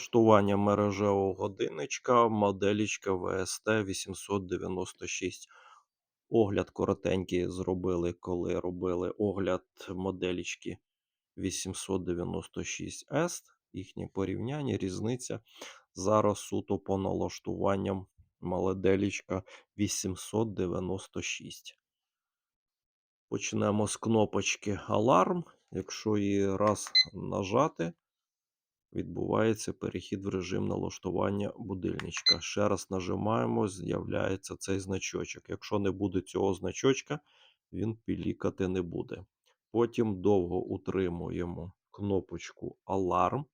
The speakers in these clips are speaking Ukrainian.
Налаштування мережевого годинничка, моделічка VST 896. Огляд коротенький зробили, коли робили огляд моделічки 896S. Їхнє порівняння, різниця. Зараз суто по налаштуванням моделічка 896. Почнемо з кнопочки Аларм. Якщо її раз нажати, відбувається перехід в режим налаштування будильничка. Ще раз нажимаємо, з'являється цей значочок. Якщо не буде цього значочка, він пілікати не буде. Потім довго утримуємо кнопочку Аларм.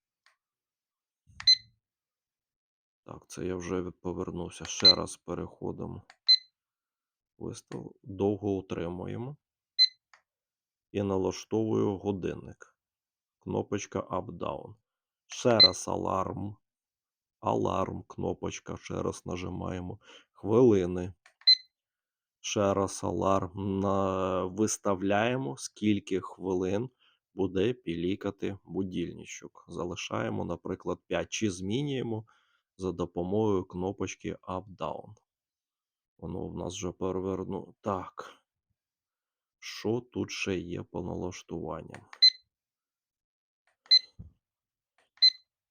Так, це я вже повернувся. Ще раз переходимо. Вистав. Довго утримуємо. І налаштовую годинник. Кнопочка Up-Down. Ще раз аларм. Аларм, кнопочка. Ще раз нажимаємо. Хвилини. Ще раз аларм. Виставляємо, скільки хвилин буде пілікати будильничок. Залишаємо, наприклад, 5. Чи змінюємо за допомогою кнопочки Up-Down. Воно в нас вже переверну. Так. Що тут ще є по налаштуванням?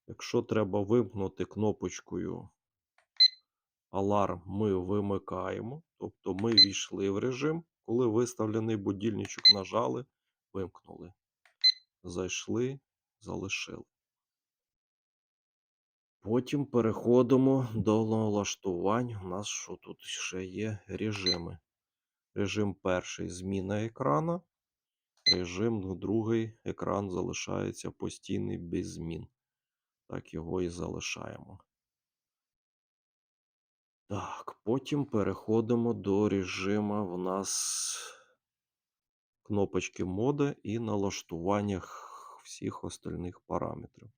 Якщо треба вимкнути кнопочкою Аларм, ми вимикаємо. Тобто ми війшли в режим, коли виставлений будильничок нажали, вимкнули. Зайшли, залишили. Потім переходимо до налаштувань. У нас що тут ще є режими. Режим перший зміна екрана. Режим другий екран залишається постійний без змін. Так його і залишаємо. Так, потім переходимо до режиму в нас кнопочки мода і налаштування всіх остальних параметрів.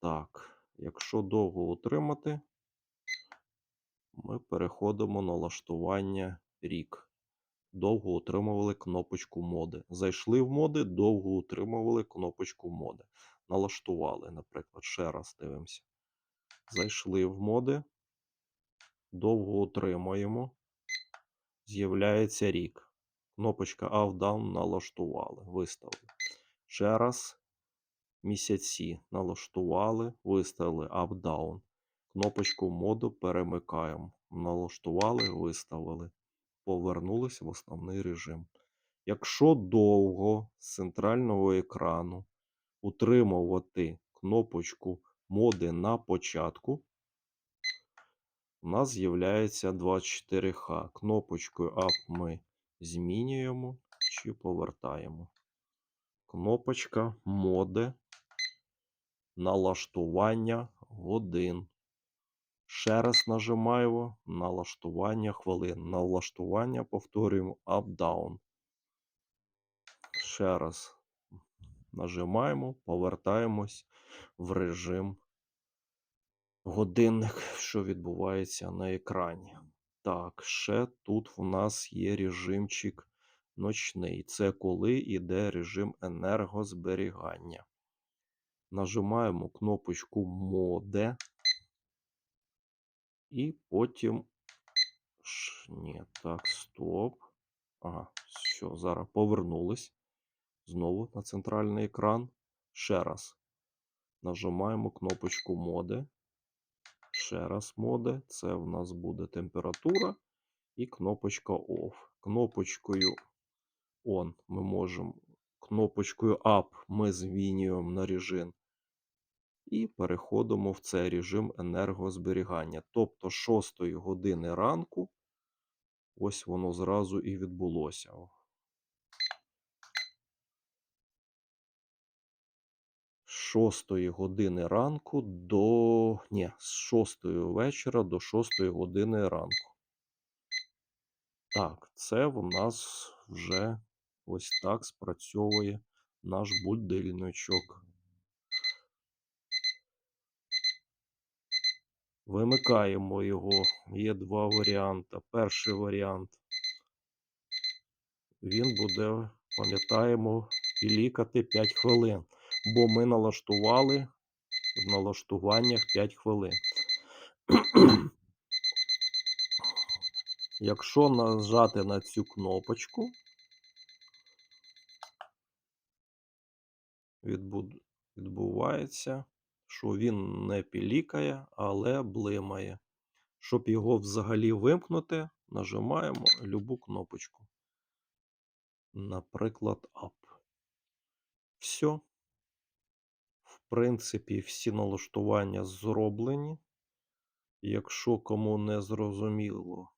Так, якщо довго утримати, ми переходимо на налаштування рік. Довго утримували кнопочку моди. Зайшли в моди, довго утримували кнопочку моди. Налаштували, наприклад, ще раз дивимося. Зайшли в моди, довго утримуємо. З'являється рік. Кнопочка Up-Down налаштували, виставили. Ще раз місяці налаштували, виставили Up-Down. Кнопочку моду перемикаємо. Налаштували, виставили. Повернулися в основний режим. Якщо довго з центрального екрану утримувати кнопочку моди на початку, у нас з'являється 24Х. Кнопочкою Up ми змінюємо чи повертаємо. Кнопочка моди налаштування годин. Ще раз нажимаємо налаштування хвилин. Налаштування повторюємо up-down. Ще раз нажимаємо, повертаємось в режим годинник, що відбувається на екрані. Так, ще тут в нас є режимчик ночний. Це коли йде режим енергозберігання. Нажимаємо кнопочку моде. І потім. Ні, так, стоп. Ага, все, зараз повернулись. Знову на центральний екран. Ще раз. Нажимаємо кнопочку моди. Ще раз моди. Це в нас буде температура. І кнопочка OFF. Кнопочкою ON ми можемо. Кнопочкою Up ми змінюємо на режим і переходимо в цей режим енергозберігання. Тобто 6 години ранку, ось воно зразу і відбулося. 6 години ранку до. Ні, з 6 вечора до 6 години ранку. Так, це в нас вже ось так спрацьовує наш будильничок. Вимикаємо його. Є два варіанти. Перший варіант. Він буде, пам'ятаємо, пілікати 5 хвилин. бо ми налаштували в налаштуваннях 5 хвилин. Якщо нажати на цю кнопочку, відбувається, що він не пілікає, але блимає. Щоб його взагалі вимкнути, нажимаємо любу кнопочку. Наприклад, Up. Все. В принципі, всі налаштування зроблені. Якщо кому не зрозуміло,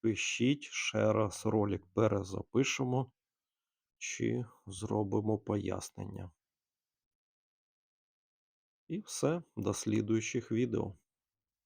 пишіть ще раз ролик перезапишемо чи зробимо пояснення. І все, до слідуючих відео.